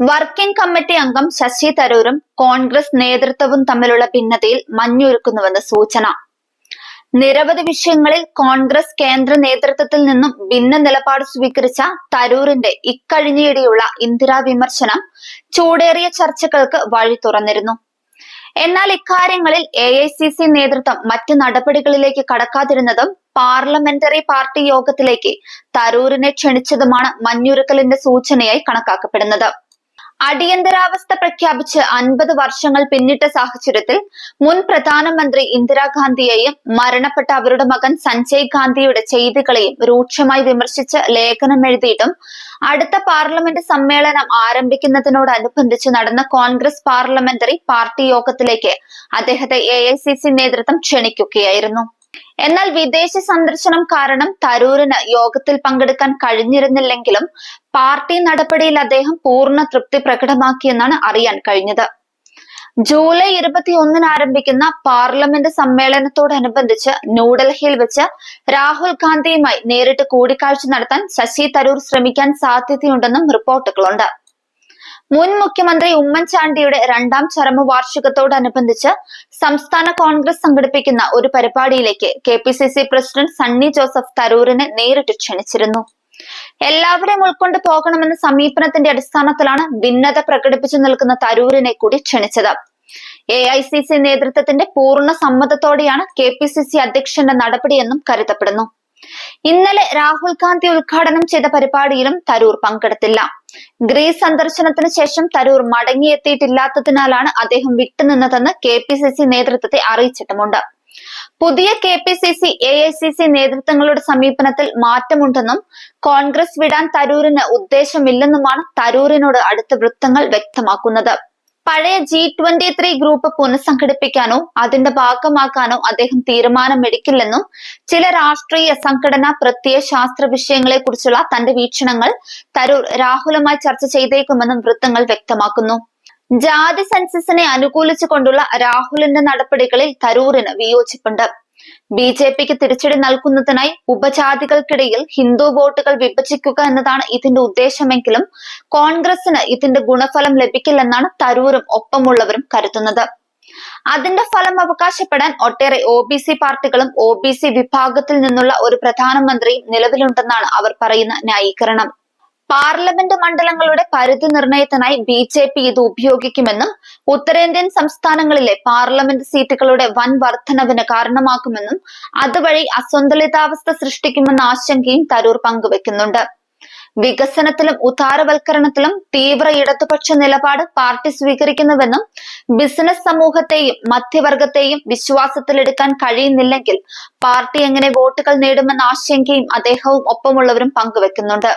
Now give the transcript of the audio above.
Working committee അംഗം ശശി തരൂരും കോൺഗ്രസ് നേതൃത്വവും തമ്മിലുള്ള ഭിന്നതയിൽ മഞ്ഞൊരുക്കുന്നുവെന്ന് സൂചന. നിരവധി വിഷയങ്ങളിൽ കോൺഗ്രസ് കേന്ദ്ര നേതൃത്വത്തിൽ നിന്നും ഭിന്ന നിലപാട് സ്വീകരിച്ച തരൂരിന്റെ ഇക്കഴിഞ്ഞിടെയുള്ള ഇന്ദിരാ വിമർശനം ചൂടേറിയ ചർച്ചകൾക്ക് വഴി തുറന്നിരുന്നു. എന്നാൽ ഇക്കാര്യങ്ങളിൽ എ ഐ സി സി നേതൃത്വം മറ്റ് നടപടികളിലേക്ക് കടക്കാതിരുന്നതും പാർലമെന്ററി പാർട്ടി യോഗത്തിലേക്ക് തരൂരിനെ ക്ഷണിച്ചതുമാണ് മഞ്ഞുരുക്കലിന്റെ സൂചനയായി കണക്കാക്കപ്പെടുന്നത്. അടിയന്തരാവസ്ഥ പ്രഖ്യാപിച്ച് അൻപത് വർഷങ്ങൾ പിന്നിട്ട സാഹചര്യത്തിൽ മുൻ പ്രധാനമന്ത്രി ഇന്ദിരാഗാന്ധിയെയും മരണപ്പെട്ട അവരുടെ മകൻ സഞ്ജയ് ഗാന്ധിയുടെ ചെയ്തികളെയും രൂക്ഷമായി വിമർശിച്ച് ലേഖനം എഴുതിയിട്ടും അടുത്ത പാർലമെന്റ് സമ്മേളനം ആരംഭിക്കുന്നതിനോടനുബന്ധിച്ച് നടന്ന കോൺഗ്രസ് പാർലമെന്ററി പാർട്ടി യോഗത്തിലേക്ക് അദ്ദേഹത്തെ എ നേതൃത്വം ക്ഷണിക്കുകയായിരുന്നു. എന്നാൽ വിദേശ സന്ദർശനം കാരണം തരൂരിന് യോഗത്തിൽ പങ്കെടുക്കാൻ കഴിഞ്ഞിരുന്നില്ലെങ്കിലും പാർട്ടി നടപടിയിൽ അദ്ദേഹം പൂർണ തൃപ്തി പ്രകടമാക്കിയെന്നാണ് അറിയാൻ കഴിഞ്ഞത്. ജൂലൈ ഇരുപത്തിയൊന്നിന് ആരംഭിക്കുന്ന പാർലമെന്റ് സമ്മേളനത്തോടനുബന്ധിച്ച് ന്യൂഡൽഹിയിൽ വെച്ച് രാഹുൽ ഗാന്ധിയുമായി നേരിട്ട് കൂടിക്കാഴ്ച നടത്താൻ ശശി തരൂർ ശ്രമിക്കാൻ സാധ്യതയുണ്ടെന്നും റിപ്പോർട്ടുകളുണ്ട്. മുൻ മുഖ്യമന്ത്രി ഉമ്മൻചാണ്ടിയുടെ രണ്ടാം ചരമവാർഷികത്തോടനുബന്ധിച്ച് സംസ്ഥാന കോൺഗ്രസ് സംഘടിപ്പിക്കുന്ന ഒരു പരിപാടിയിലേക്ക് K P C C president Sunny Joseph തരൂരിനെ നേരിട്ട് ക്ഷണിച്ചിരുന്നു. എല്ലാവരെയും ഉൾക്കൊണ്ട് പോകണമെന്ന സമീപനത്തിന്റെ അടിസ്ഥാനത്തിലാണ് ഭിന്നത പ്രകടിപ്പിച്ചു നിൽക്കുന്ന തരൂരിനെ കൂടി ക്ഷണിച്ചത്. എ ഐ സി സി നേതൃത്വത്തിന്റെ പൂർണ സമ്മതത്തോടെയാണ് കെ പി സി സി അധ്യക്ഷന്റെ നടപടിയെന്നും കരുതപ്പെടുന്നു. ഇന്നലെ രാഹുൽ ഗാന്ധി ഉദ്ഘാടനം ചെയ്ത പരിപാടിയിലും തരൂർ പങ്കെടുത്തില്ല. ഗ്രീസ് സന്ദർശനത്തിന് ശേഷം തരൂർ മടങ്ങിയെത്തിയിട്ടില്ലാത്തതിനാലാണ് അദ്ദേഹം വിട്ടുനിന്നതെന്ന് കെ പി സി സി നേതൃത്വത്തെ അറിയിച്ചിട്ടുമുണ്ട്. പുതിയ K P C C A I C C നേതൃത്വങ്ങളുടെ സമീപനത്തിൽ മാറ്റമുണ്ടെന്നും കോൺഗ്രസ് വിടാൻ തരൂരിന് ഉദ്ദേശമില്ലെന്നുമാണ് തരൂരിനോട് അടുത്ത വൃത്തങ്ങൾ വ്യക്തമാക്കുന്നത്. പഴയ ജി ട്വന്റി ത്രീ ഗ്രൂപ്പ് പുനഃസംഘടിപ്പിക്കാനോ അതിന്റെ ഭാഗമാക്കാനോ അദ്ദേഹം തീരുമാനമെടുക്കില്ലെന്നും ചില രാഷ്ട്രീയ സംഘടനാ പ്രത്യയ ശാസ്ത്ര വിഷയങ്ങളെ കുറിച്ചുള്ള തന്റെ വീക്ഷണങ്ങൾ തരൂർ രാഹുലുമായി ചർച്ച ചെയ്തേക്കുമെന്നും വൃത്തങ്ങൾ വ്യക്തമാക്കുന്നു. ജാതി സെൻസസിനെ അനുകൂലിച്ചുകൊണ്ടുള്ള രാഹുലിന്റെ നടപടികളിൽ തരൂറിന് വിയോജിപ്പുണ്ട്. ബി ജെ പിക്ക് തിരിച്ചടി നൽകുന്നതിനായി ഉപജാതികൾക്കിടയിൽ ഹിന്ദു വോട്ടുകൾ വിഭജിക്കുക എന്നതാണ് ഇതിന്റെ ഉദ്ദേശമെങ്കിലും കോൺഗ്രസിന് ഇതിന്റെ ഗുണഫലം ലഭിക്കില്ലെന്നാണ് തരൂരും ഒപ്പമുള്ളവരും കരുതുന്നത്. അതിന്റെ ഫലം അവകാശപ്പെടാൻ ഒട്ടേറെ ഒ ബി സി പാർട്ടികളും ഒ ബി സി വിഭാഗത്തിൽ നിന്നുള്ള ഒരു പ്രധാനമന്ത്രിയും നിലവിലുണ്ടെന്നാണ് അവർ പറയുന്ന ന്യായീകരണം. പാർലമെന്റ് മണ്ഡലങ്ങളുടെ പരിധി നിർണയത്തിനായി ബി ജെ പി ഇത് ഉപയോഗിക്കുമെന്നും ഉത്തരേന്ത്യൻ സംസ്ഥാനങ്ങളിലെ പാർലമെന്റ് സീറ്റുകളുടെ വൻ വർധനവിന് കാരണമാക്കുമെന്നും അതുവഴി അസന്തുലിതാവസ്ഥ സൃഷ്ടിക്കുമെന്ന ആശങ്കയും തരൂർ പങ്കുവെക്കുന്നുണ്ട്. വികസനത്തിലും ഉദാരവൽക്കരണത്തിലും തീവ്ര ഇടതുപക്ഷ നിലപാട് പാർട്ടി സ്വീകരിക്കുന്നുവെന്നും ബിസിനസ് സമൂഹത്തെയും മധ്യവർഗത്തെയും വിശ്വാസത്തിലെടുക്കാൻ കഴിയുന്നില്ലെങ്കിൽ പാർട്ടി എങ്ങനെ വോട്ടുകൾ നേടുമെന്ന ആശങ്കയും അദ്ദേഹവും ഒപ്പമുള്ളവരും പങ്കുവെക്കുന്നുണ്ട്.